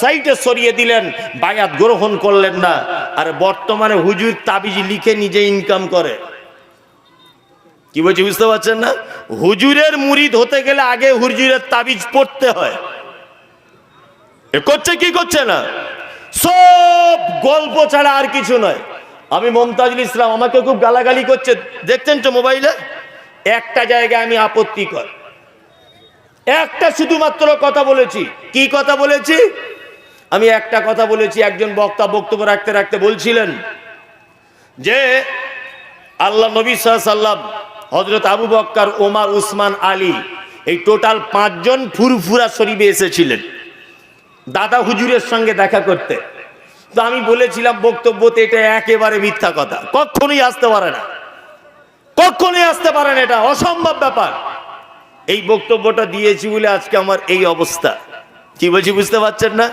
সাইডে সরিয়ে দিলেন, বায়াত গ্রহণ করলেন না। আর বর্তমানে হুজুর তাবিজ লিখে নিজে ইনকাম করে। কি বলছি বুঝতে পারছেন না? হুজুরের মুরিদ হতে গেলে আগে হুজুরের তাবিজ পড়তে হয়। এ করছে কি করছে না? সব গল্প ছাড়া আর কিছু নয়। আমি মমতাজুল ইসলাম, আমাকে খুব গালাগালি করছে। দেখছেন তো মোবাইলে? একটা জায়গায় আমি আপত্তি কর। একটা শুধুমাত্র কথা বলেছি। কি কথা বলেছি? আমি একটা কথা বলেছি, একজন বক্তা বক্তব্য রাখতে রাখতে বলছিলেন যে, আল্লাহ নবী সাল্লাম হজরত আবু বক্কর, ওমার, উসমান, আলী এই টোটাল পাঁচজন ফুরফুরা শরীফে এসেছিলেন। দাদা হুজুরের সঙ্গে দেখা করতে। তো আমি বলেছিলাম, বক্তব্যতে এটা একেবারে মিথ্যা কথা। কখনোই আসতে পারে না। কখনোই আসতে পারে না এটা, অসম্ভব ব্যাপার। এই বক্তব্যটা দিয়েছি বলে আজকে আমার এই অবস্থা। কি বলছি, বুঝতে পারছেন না?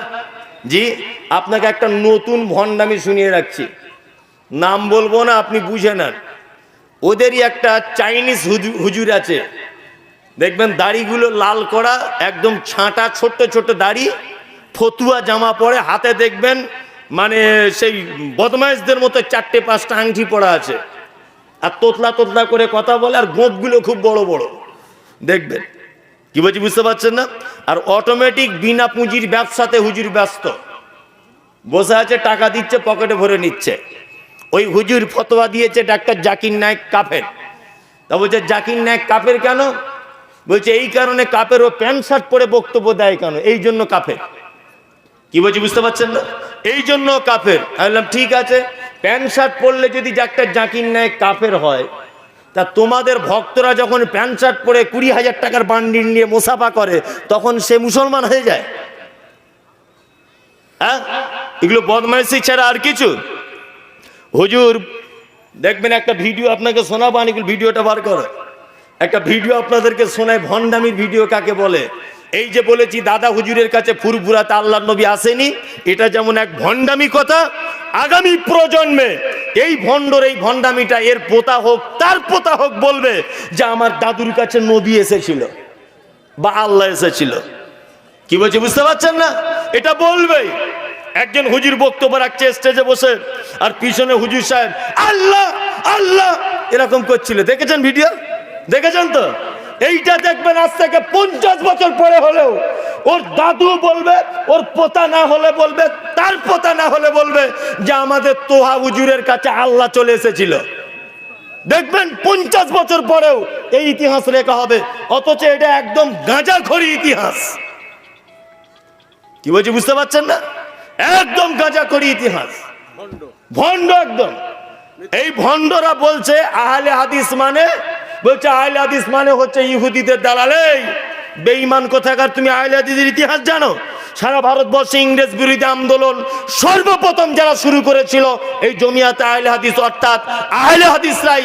জি, আপনাকে একটা নতুন ভণ্ডামি শুনিয়ে রাখছি। নাম বলব না, আপনি বুঝে নেন। ওদেরই একটা চাইনিজ হুজুর আছে। দেখবেন দাড়িগুলো লাল করা, একদম ছাঁটা, ছোট্ট ছোট্ট দাড়ি, ফতুয়া জামা পরে হাতে দেখবেন মানে সেই বদমাইশদের মতো চারটে, পাঁচটা আংটি পড়া আছে। আর তোতলা তোতলা করে কথা বলে, আর গোপগুলো খুব বড় বড়। দেখবেন। কি বলছি, বুঝতে পারছেন না? আর অটোমেটিক বিনা পুঁজির ব্যবসাতে হুজুর ব্যস্ত। বসে আছে, টাকা দিচ্ছে, পকেটে ভরে নিচ্ছে। ওই হুজুর ফতোয়া দিয়েছে ডাক্তার জাকির নায়ক কাফের। তা বলছে, জাকির নায়ক কাফের কেন? বলছে, এই কারণে কাপের ও প্যান্ট শার্ট পরে বক্তব্য দেয় কেন? এই জন্য কাফের। কি বলছি, বুঝতে পারছেন না? এই জন্য কাফের। ঠিক আছে, প্যান্ট শার্ট পরলে যদি একটা জাকির নায়ক কাফের হয় তা তোমাদের ভক্তরা যখন প্যান্ট শার্ট পরে কুড়ি হাজার টাকার বান্ডিল নিয়ে মোসাফা করে, তখন সে মুসলমান হয়ে যায়। হ্যাঁ? এগুলো বদমাইশি ছাড়া আর কিছু। হুজুর, দেখবেন একটা ভিডিও আপনাকে শোনাবো, আনিকুল, ভিডিওটা বার করো। একটা ভিডিও আপনাদেরকে শোনায়, ভণ্ডামির ভিডিও কাকে বলে? এই যে বলেছি, দাদা হুজুরের কাছে ফুরফুরাতে আল্লাহ নবী আসেনি, এটা যেমন এক ভণ্ডামি কথা, আগামী প্রজন্মে এই ভণ্ডর এই ভণ্ডামিটা এর পোতা হোক, তার পোতা হোক বলবে যে আমার দাদুর কাছে নবী এসেছিল বা আল্লাহ এসেছিল। কি বলছি, বুঝতে পারছেন না? এটা বলবেই একজন হুজুর বক্তব্য রাখছে স্টেজে বসে, আর পিছনে হুজুর সাহেব, আল্লাহ আল্লাহ, এরকম করছিল। দেখেছেন ভিডিও দেখেছেন তো? এইটা দেখবেন আজ থেকে পঞ্চাশ বছর পরে হলেও ওর দাদু বলবে ওর পোতা না হলে বলবে তার পোতা না হলে বলবে যে আমাদের তোহা হুজুরের কাছে আল্লাহ চলে এসেছিল। দেখবেন পঞ্চাশ বছর পরেও এই ইতিহাস লেখা হবে অথচ এটা একদম গাঁজাখড়ি ইতিহাস। কি বলছি বুঝতে পারছেন না? একদম গাঁজা গাঁজাখড়ি ইতিহাস। ভণ্ড একদম। এই ভণ্ডরা বলছে আহলে হাদিস মানে বলছে আহলে হাদিস মানে হচ্ছে ইহুদিদের দালালে। বেঈমান কোথাকার তুমি আহলে হাদিসের ইতিহাস জানো? সারা ভারতবর্ষে ইংরেজ বিরোধী আন্দোলন সর্বপ্রথম যারা শুরু করেছিল, এই জমিয়াতে আহলে হাদিস, অর্থাৎ আহলে হাদিসরাই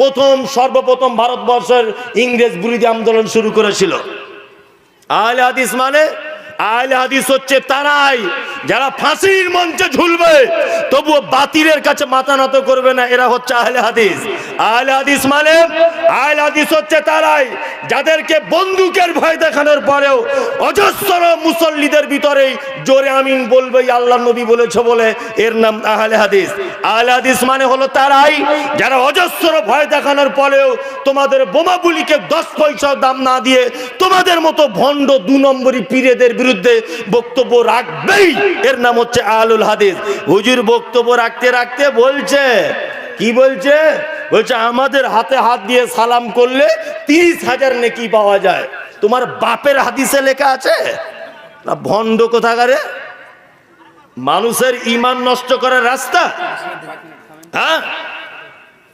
প্রথম, সর্বপ্রথম ভারতবর্ষের ইংরেজ বিরোধী আন্দোলন শুরু করেছিল। আহলে হাদিস মানে আহলে হাদিস হচ্ছে তারাই, যারা ফাঁসির মঞ্চে ঝুলবে, তবুও বাতিলের কাছে মাথা নত করবে না, এরা হচ্ছে আহলে হাদিস। আহলে হাদিস মানে আহলে হাদিস হচ্ছে তারাই, যাদেরকে বন্দুকের ভয় দেখানোর পরেও অজস্র মুসল্লিদের ভিতরেই জোরে আমিন বলবে আল্লাহ নবী বলেছ বলে এর নাম আহলে হাদিস। আহলে হাদিস মানে হলো তারাই যারা অজস্র ভয় দেখানোর পরেও তোমাদের বোমাগুলিকে দশ পয়সা দাম না দিয়ে তোমাদের মতো ভণ্ড দু নম্বরই পীরেদের বিরুদ্ধে বক্তব্য রাখবেই। এর নাম হচ্ছে আহলুল হাদিস। হুজুর বক্তব্য রাখতে রাখতে বলছে, কি বলছে? বলছে, আমাদের হাতে হাত দিয়ে সালাম করলে তিরিশ হাজার নেকি পাওয়া যায়। তোমার বাপের হাদিসে লেখা আছে? না, ভণ্ড কোথাকারে? মানুষের ইমান নষ্ট করার রাস্তা? হ্যাঁ?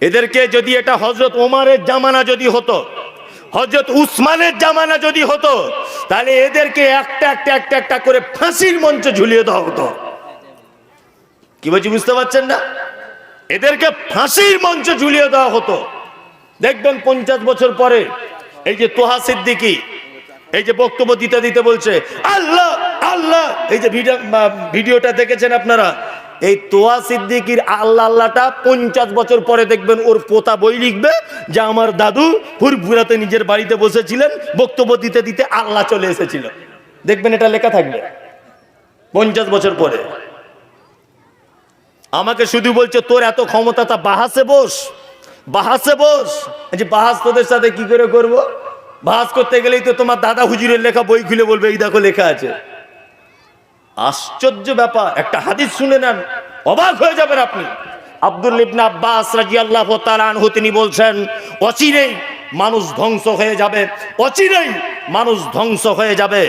এদেরকে যদি এটা হজরত ওমারের জামানা যদি হতো হজরত উসমানের জামানা যদি হতো, তাহলে এদেরকে একটা একটা একটা একটা করে ফাঁসির মঞ্চে ঝুলিয়ে দেওয়া হতো। কি বলছি, বুঝতে পারছেন না? এদেরকে ফাঁসির মঞ্চে ঝুলিয়ে দেওয়া হতো। দেখবেন পঞ্চাশ বছর পরে, এই যে তোহা সিদ্দিকি এই যে বক্তব্য দিতে দিতে বলছে, আল্লাহ আল্লাহ। এই যে ভিডিও ভিডিওটা দেখেছেন আপনারা? এই তোয়া সিদ্দিকির আল্লাহ আল্লাহটা পঞ্চাশ বছর পরে দেখবেন ওর পোতা বই লিখবে যে আমার দাদু ফুরফুরাতে নিজের বাড়িতে বসেছিলেন, বক্তব্য দিতে দিতে আল্লাহ চলে এসেছিল। দেখবেন এটা লেখা থাকবে। পঞ্চাশ বছর পরে। আমাকে শুধু বলছে, তোর এত ক্ষমতা, তা বাহাসে বস বাহাসে বস। যে বাহাস তোদের সাথে কি করে করব? বাহাস করতে গেলেই তো তোমার দাদা হুজুরের লেখা বই খুলে বলবে, এই দেখো লেখা আছে। আশ্চর্য ব্যাপার, একটা হাদিস শুনে নেন, অবাক হয়ে যাবেন আপনি। আব্দুল ইবনে আব্বাস রাদিয়াল্লাহু তাআলা আনহু তিনি বলছেন, অচিরেই মানুষ ধ্বংস হয়ে যাবে, অচিরেই মানুষ ধ্বংস হয়ে যাবে।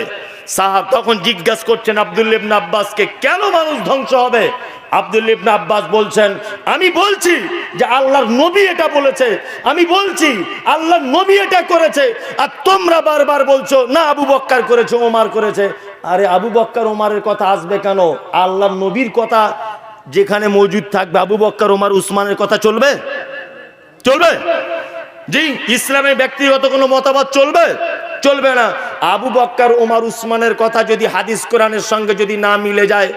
সাহাব তখন জিজ্ঞাসা করছেন আব্দুল ইবনে আব্বাসকে, কেন মানুষ ধ্বংস হবে? আব্দুল ইবনে আব্বাস বলছেন, আমি বলছি যে আল্লাহর নবী এটা বলেছে, আমি বলছি আল্লাহর নবী এটা করেছে, আর তোমরা বারবার বলছো, না, আবু বক্কার করেছে, ওমার করেছে। আরে আবু বক্কার, ওমারের কথা আসবে কেন? আল্লাহর নবীর কথা যেখানে মজুদ থাকবে, আবু বক্কার, ওমার, উসমানের কথা চলবে? চলবে? জি, ইসলামের ব্যক্তিগত কোনো মতামত চলবে? চলবে না। আবু বক্কার ওমার উসমানের কথা যদি হাদিস কোরআনের সঙ্গে যদি না মিলে যায়,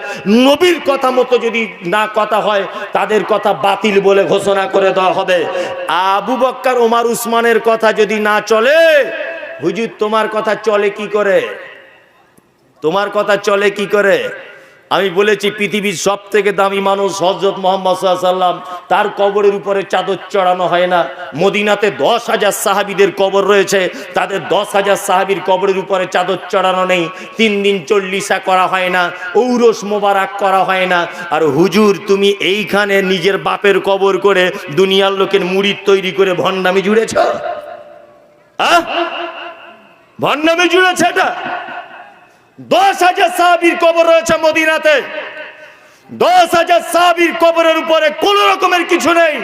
নবীর কথা মতো যদি না কথা হয়, তাদের কথা বাতিল বলে ঘোষণা করে দেওয়া হবে। আবু বক্কার ওমার উসমানের কথা যদি না চলে, হুজুর, তোমার কথা চলে কি করে? তোমার কথা চলে কি করে? আমি বলেছি, পৃথিবীর সব থেকে দামি মানুষ হজরত মোহাম্মদ সাল্লাম তার কবরের উপরে চাদর চড়ানো হয় না। মদিনাতে দশ হাজার সাহাবিদের কবর রয়েছে। তাদের দশ হাজার সাহাবির কবরের উপরে চাদর চড়ানো নেই। তিন দিন চল্লিশা করা হয় না, ঔরস মোবারক করা হয় না। আর হুজুর, তুমি এইখানে নিজের বাপের কবর করে দুনিয়ার লোকের মুড়ির তৈরি করে ভণ্ডামি জুড়েছ? ভণ্ডামি জুড়েছে এটা? দশ হাজার সাহাবির কবর রয়েছে মদিনাতে। দশ হাজার সাহাবির কবরের উপরে কোন রকমের কিছু নেই।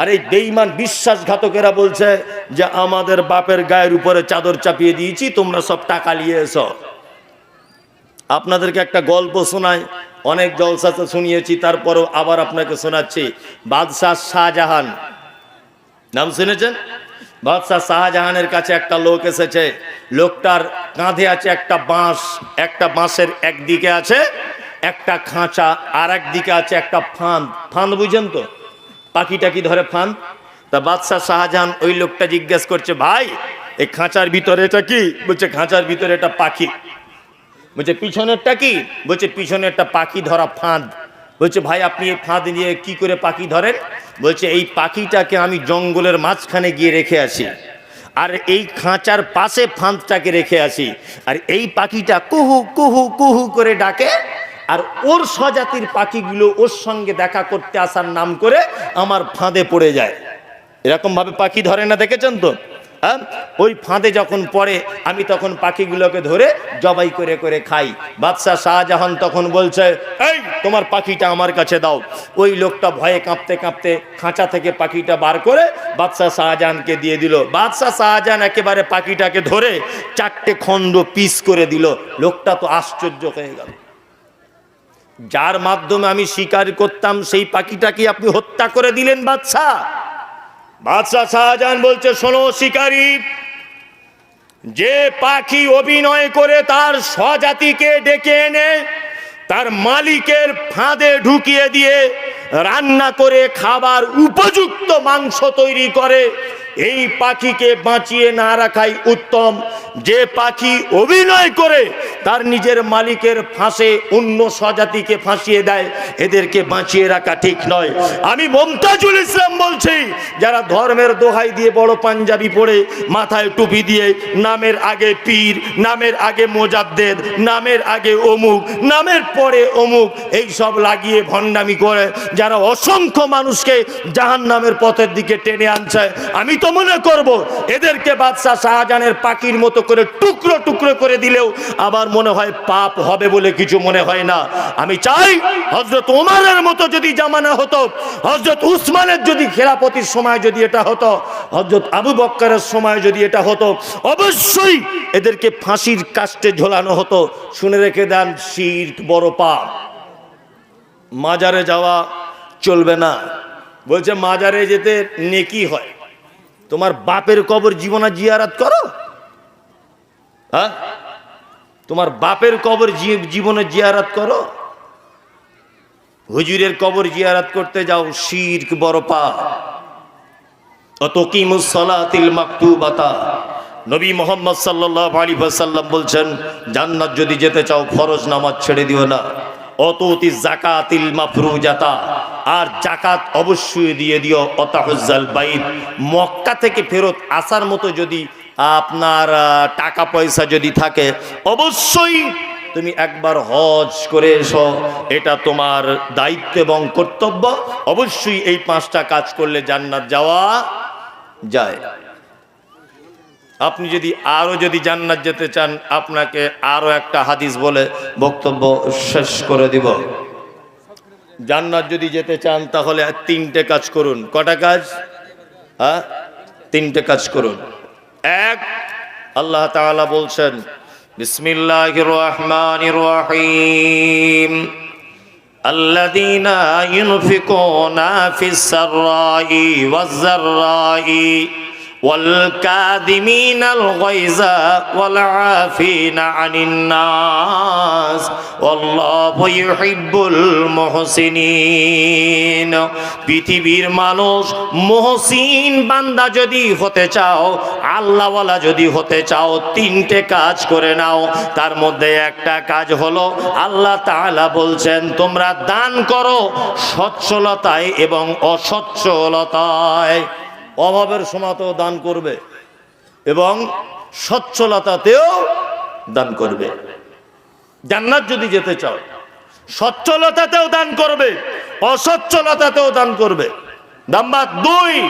আর এই বেইমান বিশ্বাসঘাতকেরা বলছে যে, আমাদের বাপের গায়ের উপরে চাদর চাপিয়ে দিয়েছি, তোমরা সব টাকা নিয়ে এসো। আপনাদেরকে একটা গল্প শোনাই, অনেক জলসাতে শুনিয়েছি, তারপরও আবার আপনাকে শোনাচ্ছি। বাদশাহ শাহজাহান, নাম শুনেছেন? বাদশাহ শাহজাহানের কাছে একটা লোক এসেছে। লোকটার কাঁধে আছে একটা বাঁশ। একটা বাঁশের একদিকে আছে একটা খাঁচা আর একদিকে আছে একটা ফাঁদ। ফাঁদ বুঝেন তো? পাখিটা কি ধরে ফাঁদ? তা বাদশাহ শাহজাহান ওই লোকটা জিজ্ঞেস করছে, ভাই, এই খাঁচার ভিতরে এটা কি? বলছে, খাঁচার ভিতরে এটা পাখি। বলছে, পিছনেরটা কি? বলছে পিছনে একটা পাখি ধরা ফাঁদ। বলছে, ভাই, আপনি এই ফাঁদ নিয়ে কি করে পাখি ধরেন? বলছে, এই পাখিটাকে আমি জঙ্গলের মাঝখানে গিয়ে রেখে আসি। আর এই খাঁচার পাশে ফাঁদটাকে রেখে আসি। আর এই পাখিটা কুহু কুহু কুহু করে ডাকে। আর ওর স্বজাতির পাখিগুলো ওর সঙ্গে দেখা করতে আসার নাম করে আমার ফাঁদে পড়ে যায়। এরকমভাবে পাখি ধরে না, দেখেছেন তো? ওই ফাঁদে যখন পড়ে, আমি তখন পাখিগুলোকে ধরে জবাই করে করে খাই। বাদশাহ শাহজাহান তখন বলছে, এই, তোমার পাখিটা আমার কাছে দাও। ওই লোকটা ভয়ে কাঁপতে কাঁপতে খাঁচা থেকে পাখিটা বার করে বাদশাহ শাহজাহানকে দিয়ে দিল। বাদশাহ শাহজাহান একেবারে পাখিটাকে ধরে চারটে খণ্ড পিস করে দিল। লোকটা তো আশ্চর্য হয়ে গেল। যার মাধ্যমে আমি স্বীকার করতাম, সেই পাখিটাকে আপনি হত্যা করে দিলেন বাদশাহ। বাদশাহ শাহজাহান বলছে, শোনো শিকারী, যে পাখি অভিনয় করে তার স্বজাতিকে ডেকে এনে তার মালিকের ফাঁদে ঢুকিয়ে দিয়ে রান্না করে খাবার উপযুক্ত মাংস তৈরি করে এই পাখিকে বাঁচিয়ে না রাখাই উত্তম। যে পাখি অভিনয় করে, তার নিজের মালিকের ফাঁসে অন্য স্বজাতিকে ফাঁসিয়ে দেয়। এদেরকে বাঁচিয়ে রাখা ঠিক নয়। আমি মমতাজুল ইসলাম বলছি, যারা ধর্মের দোহাই দিয়ে বড় পাঞ্জাবি পরে মাথায় টুপি দিয়ে, নামের আগে পীর, নামের আগে মোজাদ্দের নামের আগে অমুক, নামের পরে অমুক এই সব লাগিয়ে ভণ্ডামি করে, যারা অসংখ্য মানুষকে জাহান নামের পথের দিকে টেনে আনছে। আমি তো মনে করব, এদেরকে বাদশাহ শাহজাহানের পাখির মতো করে টুকরো টুকরো করে দিলেও আবার মনে হয় পাপ হবে বলে কিছু মনে হয় না। আমি চাই হজরত ওমারের মতো যদি জামানা হতো হজরত উসমানের যদি খেলাপতির সময় যদি এটা হতো হজরত আবু বক্করের সময় যদি এটা হতো, অবশ্যই এদেরকে ফাঁসির কাস্টে ঝোলানো হতো। শুনে রেখে দেন শির বড় পাপ। মাজারে যাওয়া চলবে না। বলছে মাজারে যেতে নেকি হয়। তোমার বাপের কবর জীবনা জিয়ারাত করো? হ্যাঁ? তোমার বাপের কবর জীবনে জিয়ারাত করো? হুজুরের কবর জিয়ারাত করতে যাও, শিরক বড় পা নবী বলছেন, জান্নাত যদি যেতে চাও, ফরজ নামাজ ছেড়ে দিও না। অততি জাকাতিল মাফরুজাতা। আর জাকাত অবশ্যই দিয়ে দিও, অতাহজ্জাল বাইত। মক্কা থেকে ফেরত আসার মতো যদি আপনার টাকা পয়সা যদি থাকে, অবশ্যই তুমি একবার হজ করে এসো। এটা তোমার দায়িত্ব এবং কর্তব্য। অবশ্যই এই পাঁচটা কাজ করলে জান্নাত যাওয়া যায়। আপনি যদি আরো যদি জান্নাত যেতে চান আপনাকে আরো একটা হাদিস বলে বক্তব্য শেষ করে দিব জান্নাত যদি যেতে চান তাহলে তিনটে কাজ করুন কটা কাজ হ্যাঁ তিনটে কাজ করুন এক আল্লাহ তাআলা বলছেন বিসমিল্লাহির রহমানির রহিম الذين ينفقون في السراء والضراء والكاذمين الغيظ والعافين عن الناس والله يحب المحسنين পৃথিবীর মানুষ মহসিন বান্দা যদি হতে চাও আল্লাহওয়ালা যদি হতে চাও তিনটে কাজ করে নাও তার মধ্যে একটা কাজ হলো আল্লাহ তাআলা বলছেন তোমরা দান করো সচ্ছলতায় এবং অসচ্ছলতায় অভাবের সময়তেও দান করবে এবং সচ্ছলতাতেও দান করবে। জান্নাত যদি যেতে চাও, সচ্ছলতাতেও দান করবে, অসচ্ছলতাতেও দান করবে। নাম্বার দুই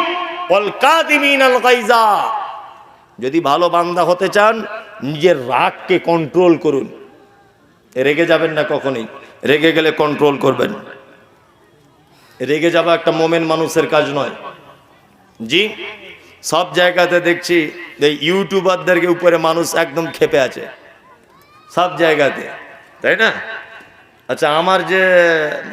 যদি ভালো বান্দা হতে চান, নিজের রাগকে কন্ট্রোল করুন। রেগে যাবেন না কখনই। রেগে গেলে কন্ট্রোল করবেন। রেগে যাওয়া একটা মোমেন মানুষের কাজ নয়। জি, সব জায়গাতে দেখছি এই ইউটিউবারদেরকে উপরে মানুষ একদম খেপে আছে। সব জায়গাতে, তাই না? আচ্ছা আমার যে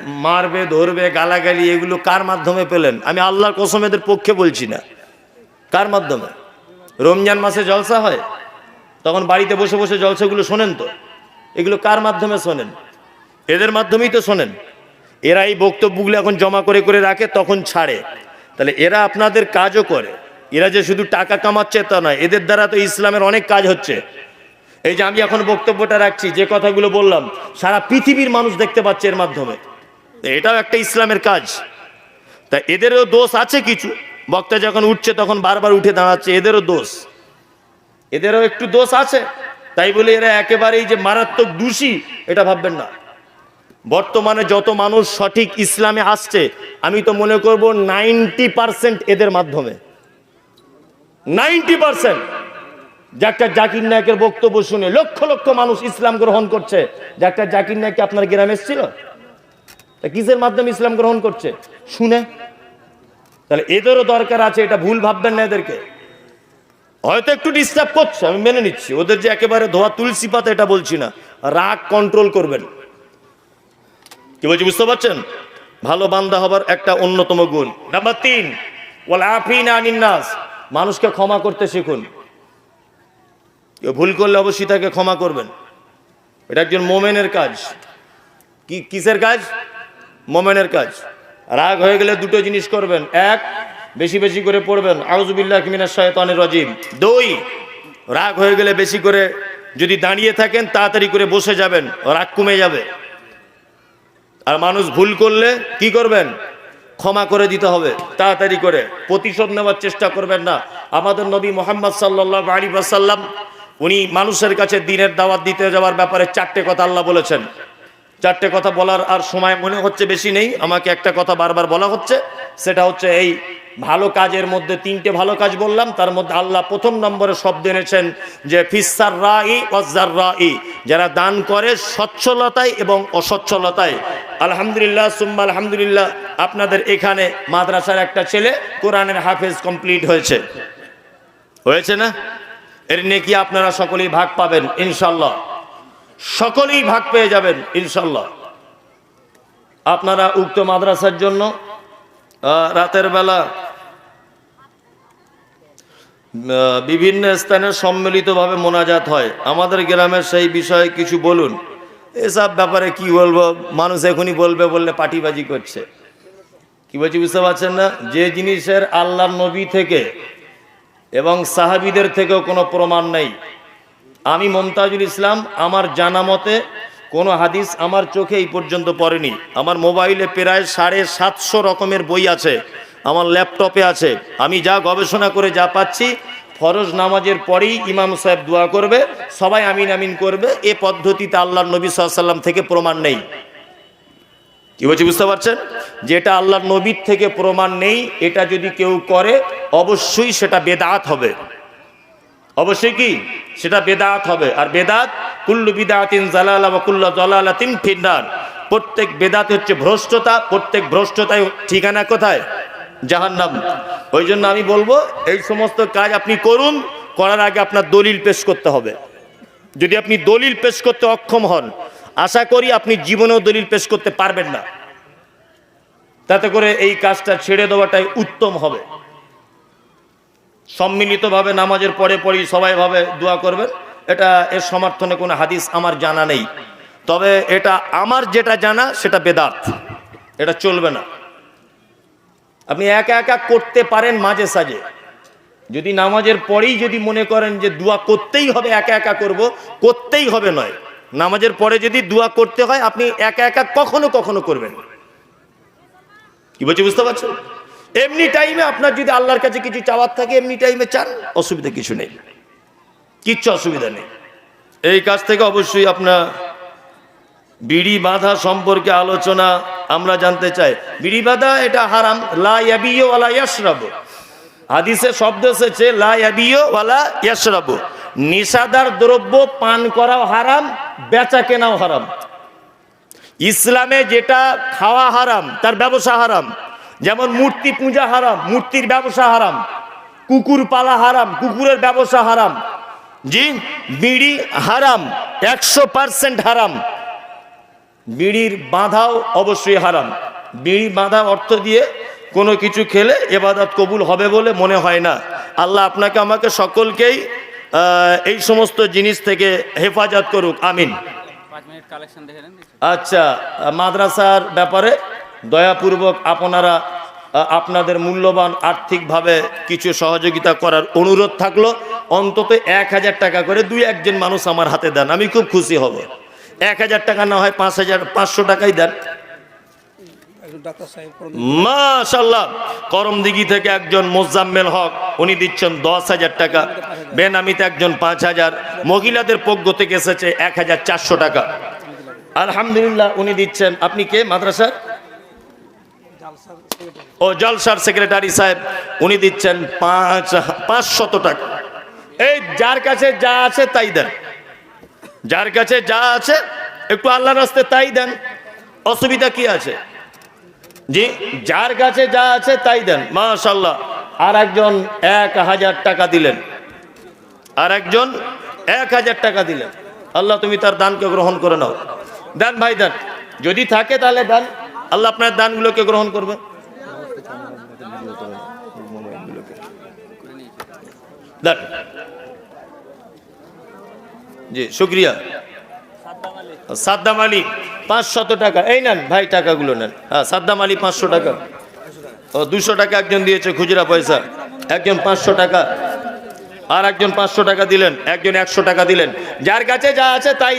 মারবে, ধরবে, গালাগালি, এগুলো কার মাধ্যমে পেলেন? আমি আল্লাহর কসম এদের পক্ষে বলছি না। কার মাধ্যমে? রমজান মাসে জলসা হয়? তখন বাড়িতে বসে বসে জলসাগুলো শোনেন তো? এগুলো কার মাধ্যমে শোনেন? এদের মাধ্যমেই তো শোনেন। এরা এই বক্তব্যগুলো এখন জমা করে করে রাখে, তখন ছাড়ে। তাহলে এরা আপনাদের কাজও করে। এরা যে শুধু টাকা কামাচ্ছে তা নয়, এদের দ্বারা তো ইসলামের অনেক কাজ হচ্ছে। এই যে আমি এখন বক্তব্যটা রাখছি, যে কথাগুলো বললাম, সারা পৃথিবীর মানুষ দেখতে পাচ্ছে এর মাধ্যমে। এটাও একটা ইসলামের কাজ। তা এদেরও দোষ আছে কিছু। বক্তা যখন উঠছে, তখন বারবার উঠে দাঁড়াচ্ছে, এদেরও দোষ। এদেরও একটু দোষ আছে। তাই বলে এরা একেবারেই যে মারাত্মক দোষী, এটা ভাববেন না। বর্তমানে যত মানুষ সঠিক ইসলামে আসছে, আমি তো মনে করব নাইনটি পার্সেন্ট এদের মাধ্যমে। Ninety percent. ডাক্তার জাকির নায়কের বক্তব্য শুনে লক্ষ লক্ষ মানুষ ইসলাম গ্রহণ করছে। ডাক্তার জাকির নায়ক আপনার গ্রামে এসেছিল? তা কিসের মাধ্যমে ইসলাম গ্রহণ করছে? শুনে। তাহলে এদেরও দরকার আছে, এটা ভুল ভাববেন না এদেরকে। হয়তো একটু ডিস্টার্ব করছে, আমি মেনে নিচ্ছি। ওদের যে একেবারে ধোয়া তুলসী পাতা, এটা বলছি না। রাগ কন্ট্রোল করবেন। কি বলছি বুঝতে পারছেন? ভালো বান্দা হবার একটা অন্যতম গুণ। নাম্বার তিন ওয়াল আফিনা আনিন নাস মানুষকে ক্ষমা করতে শিখুন। কেউ ভুল করলে অবশ্যই তাকে ক্ষমা করবেন। এটা একজন মোমেনের কাজ। কি কিসের কাজ? মোমেনের কাজ। রাগ হয়ে গেলে দুটো জিনিস করবেন। এক বেশি বেশি করে পড়বেন। আউজুবিল্লাহ মিনাশ শায়তানির রাজিম। দুই রাগ হয়ে গেলে বেশি করে যদি দাঁড়িয়ে থাকেন তাড়াতাড়ি করে বসে যাবেন। রাগ কমে যাবে। আর মানুষ ভুল করলে কি করবেন? ক্ষমা করে দিতে হবে, তাড়াতাড়ি করে। প্রতিশোধ নেওয়ার চেষ্টা করবেন না। আমাদের নবী মোহাম্মদ সাল্লাহ আলী সাল্লাম উনি মানুষের কাছে দিনের দাওয়াত দিতে যাওয়ার ব্যাপারে চারটে কথা আল্লাহ বলেছেন। চারটে কথা বলার আর সময় মনে হচ্ছে বেশি নেই। আমাকে একটা কথা বারবার বলা হচ্ছে, সেটা হচ্ছে এই ভালো কাজের মধ্যে তিনটে ভালো কাজ বললাম, তার মধ্যে আল্লাহ প্রথম নম্বরে শব্দ এনেছেন যে ফিসার রাই অজার রাই যারা দান করে সচ্ছলতায় এবং অসচ্ছলতায়। আলহামদুলিল্লাহ, সুম্মা আলহামদুলিল্লাহ, আপনাদের এখানে মাদ্রাসার একটা ছেলে কোরআনের হাফেজ কমপ্লিট হয়েছে। হয়েছে না? এর নেকি আপনারা সকলেই ভাগ পাবেন, ইনশাল্লাহ। সকলেই ভাগ পেয়ে যাবেন, ইনশাল্লাহ। আপনারা উক্ত মাদ্রাসার জন্য রাতের বেলা বিভিন্ন স্থানে সম্মিলিতভাবে মোনাজাত হয়। আমাদের গ্রামের সেই বিষয়ে কিছু বলুন। এসব ব্যাপারে কি বলব? মানুষ এখনই বলবে বললে পাটিবাজি করছে। কি বলছি বুঝতে পারছেন না? যে জিনিসের আল্লাহ নবী থেকে এবং সাহাবিদের থেকেও কোনো প্রমাণ নেই। আমি মমতাজুল ইসলাম, আমার জানা মতে কোনো হাদিস আমার চোখে এই পর্যন্ত পড়েনি। আমার মোবাইলে প্রায় সাড়ে সাতশো রকমের বই আছে। আমার ল্যাপটপে আছে। আমি যা গবেষণা করে যা পাচ্ছি, ফরজ নামাজের পরেই ইমাম সাহেব দোয়া করবে, সবাই আমিন আমিন করবে। এ পদ্ধতিতে আল্লাহ নবী সাল্লাম থেকে প্রমাণ নেই। কি বলছি, বুঝতে পারছেন? যেটা আল্লাহ নবীর থেকে প্রমাণ নেই, এটা যদি কেউ করে, অবশ্যই সেটা বেদাত হবে। অবশ্যই কি? সেটা বেদাত হবে। আর বেদাত, কুল্লু বিদাতিন জালালা বা কুল্লা জলালাতিন ফিন্নার। প্রত্যেক বেদাত হচ্ছে ভ্রষ্টতা, প্রত্যেক ভ্রষ্টতায় ঠিকানা কোথায়? জাহান্নাম। ওই জন্য আমি বলব, এই সমস্ত কাজ আপনি করুন, করার আগে আপনার দলিল পেশ করতে হবে। যদি আপনি দলিল পেশ করতে অক্ষম হন, আশা করি আপনি জীবনেও দলিল পেশ করতে পারবেন না। তাতে করে এই কাজটা ছেড়ে দেওয়াটাই উত্তম হবে। সম্মিলিতভাবে নামাজের পরে পরেই সবাই ভাবে দোয়া করবেন। এটা এর সমর্থনে কোনো হাদিস আমার জানা নেই। তবে এটা আমার যেটা জানা, সেটা বেদাত। এটা চলবে না। আপনি একা একা করতে পারেন মাঝে সাঝে। যদি নামাজের পরেই যদি মনে করেন যে দোয়া করতেই হবে, একা একা করব, করতেই হবে নয়। নামাজের পরে যদি দোয়া করতে হয়, আপনি একা একা কখনো কখনো করবেন। কি বলছি বুঝতে পারছ এমনি টাইমে আপনার যদি আল্লাহর কাছে কিছু চাওয়ার থাকে, এমনি টাইমে চান, অসুবিধা কিছু নেই। কিচ্ছু অসুবিধা নেই। এই কাজ থেকে অবশ্যই আপনার বিড়ি বাঁধা সম্পর্কে আলোচনা আমরা জানতে চাই। বিড়ি বাঁধা এটা হারাম। লা ইয়াবিও ওয়ালা ইয়াশরাবু। হাদিসে শব্দ এসেছে, লা ইয়াবিও ওয়ালা ইয়াশরাবু। নিষাদার দ্রব্য পান করাও হারাম, বেচা কেনাও হারাম। ইসলামে যেটা খাওয়া হারাম, তার ব্যবসা হারাম। যেমন মূর্তি পূজা হারাম, মূর্তির ব্যবসা হারাম। কুকুর পালা হারাম, কুকুরের ব্যবসা হারাম। জি বিড়ি হারাম, একশো পার্সেন্ট হারাম। বিড়ির বাঁধাও অবশ্যই হারাম। বিড়ি বাঁধা অর্থ দিয়ে কোনো কিছু খেলে এবাদত কবুল হবে বলে মনে হয় না। আল্লাহ আপনাকে আমাকে সকলকেই এই সমস্ত জিনিস থেকে হেফাজত করুক। আমিন। আচ্ছা মাদ্রাসার ব্যাপারে দয়াপূর্বক আপনারা আপনাদের মূল্যবান আর্থিকভাবে কিছু সহযোগিতা করার অনুরোধ থাকল। অন্তত এক হাজার টাকা করে দুই একজন মানুষ আমার হাতে দেন আমি খুব খুশি হব। এক হাজার টাকা না হয় পাঁচ হাজার পাঁচশো টাকাই দেন। মাশাল্লাহ করমদিঘি থেকে একজন মোজাম্মেল হক উনি দিচ্ছেন দশ হাজার টাকা। বেনামিতে একজন পাঁচ হাজার মহিলাদের থেকে এসেছে এক হাজার চারশো টাকা। আলহামদুলিল্লাহ উনি দিচ্ছেন আপনি কে? মাদ্রাসার? ও জলসার সেক্রেটারি সাহেব উনি দিচ্ছেন পাঁচ পাঁচশত টাকা। এই যার কাছে যা আছে তাই দেন। যার কাছে যা আছে, একটু আল্লাহ রাস্তে তাই দেন। অসুবিধা কি আছে? জি, যার কাছে যা আছে তাই দেন। মাশাল্লাহ আর একজন এক হাজার টাকা দিলেন। আর একজন এক হাজার টাকা দিলেন। আল্লাহ, তুমি তার দানকে গ্রহণ করে নাও। দেন ভাই, দেন। যদি থাকে তাহলে দেন। আল্লাহ আপনার দানগুলোকে গ্রহণ করবে। দেন। জি, শুক্রিয়া। সাদ্দাম আলী, পাঁচশত টাকা। এই নেন ভাই, টাকাগুলো নেন। হ্যাঁ সাদ্দাম আলী পাঁচশো টাকা। ও, দুশো টাকা একজন দিয়েছে খুচরা পয়সা। একজন পাঁচশো টাকা। আর একজন পাঁচশো টাকা দিলেন, একজন একশো টাকা দিলেন। যার কাছে যা আছে তাই